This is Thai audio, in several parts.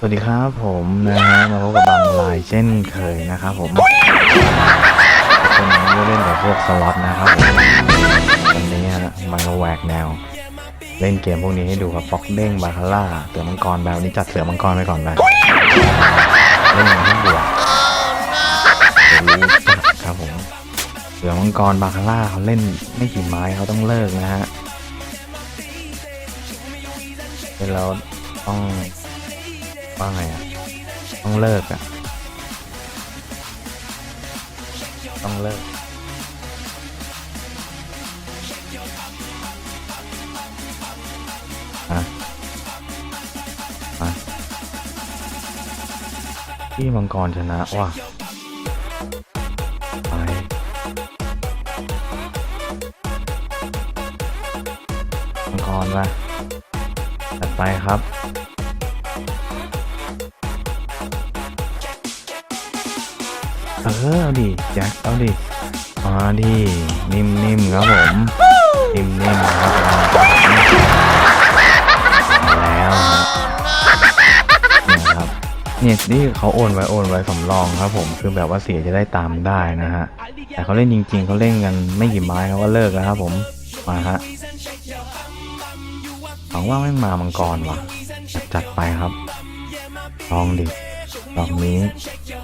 สวัสดีครับผมนะฮะมาพบกับบางลายเช่นเคยนะครับผมคนนี้เล่นกับพวกสล็อตนะครับผมวันนี้มันก็แหวกแนว เล่นเกมพวกนี้ให้ดูกับฟ็อกเด้งบาคาร่าเสือมังกรแบบนี้จัดเสือมังกรไปก่อนไปเล่นอย่างที่บวกรู้จักครับผมเสือมังกรบาคาร่าเขาเล่นไม่กี่ไม้เขาต้องเลิกนะฮะเดี๋ยวเราต้อง ว่าไงอะ ต้องเลิกอะ ต้องเลิก อะ อะ พี่มังกรชนะว่ะไปมังกรไปจัดไปครับ ออเอาดิแจ็คเอาดิมาดินิ่มๆครับผมนิ่มๆครับผมมาแล้วฮะเนี่ยครับเนี่ยนี่เขาโอนไว้โอนไว้สำรองครับผมคือแบบว่าเสียจะได้ตามได้นะฮะแต่เขาเล่นจริง ๆเขาเล่นกันไม่กี่ไม้เขาก็เลิกแล้วครับผมมาฮะหวังว่าไม่มามังกรว่ะจัดไปครับลองดิ ลองนี้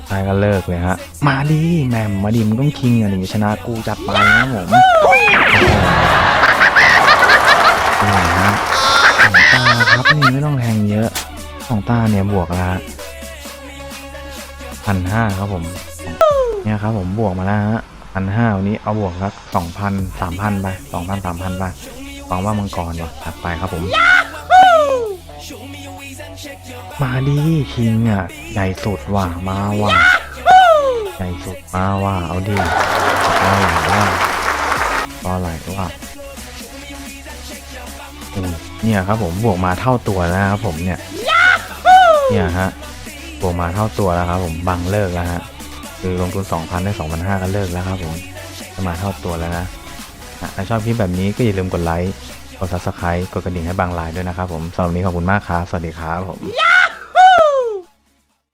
ใช่ก็เลิกเลยฮะ มาดิแมมมาดิมึงต้องคิงอะถึงจะชนะกูจัดไปนะผมนี่ฮะของตาครับนี่ไม่ต้องแทงเยอะของตาเนี่ยบวกละพันห้าครับผม เนี่ยครับผมบวกมาแล้วฮะพันห้าวันนี้เอาบวกสักสองพันสามพันไปสองพันสามพันไปหวังว่ามังกรว่ะถัดไปครับผม มาดิคิงอะใหญ่สุดว่ะมาว่ะใหญ่สุดมาว่ะเอาดิรอไหลว่ะรอไหลว่ะเนี่ยครับผมบวกมาเท่าตัวแล้วนะครับผมเนี่ยเนี่ยฮะบวกมาเท่าตัวแล้วครับผมบังเลิกแล้วฮะคือลงทุน 2,000 ได้ 2,500ก็เลิกแล้วครับผมจะมาเท่าตัวแล้วนะถ้าชอบคลิปแบบนี้ก็อย่าลืมกดไลค์ กด subscribe กดกระดิ่งให้บางไลน์ด้วยนะครับผมสำหรับวันนี้ขอบคุณมากครับ สวัสดีครับผม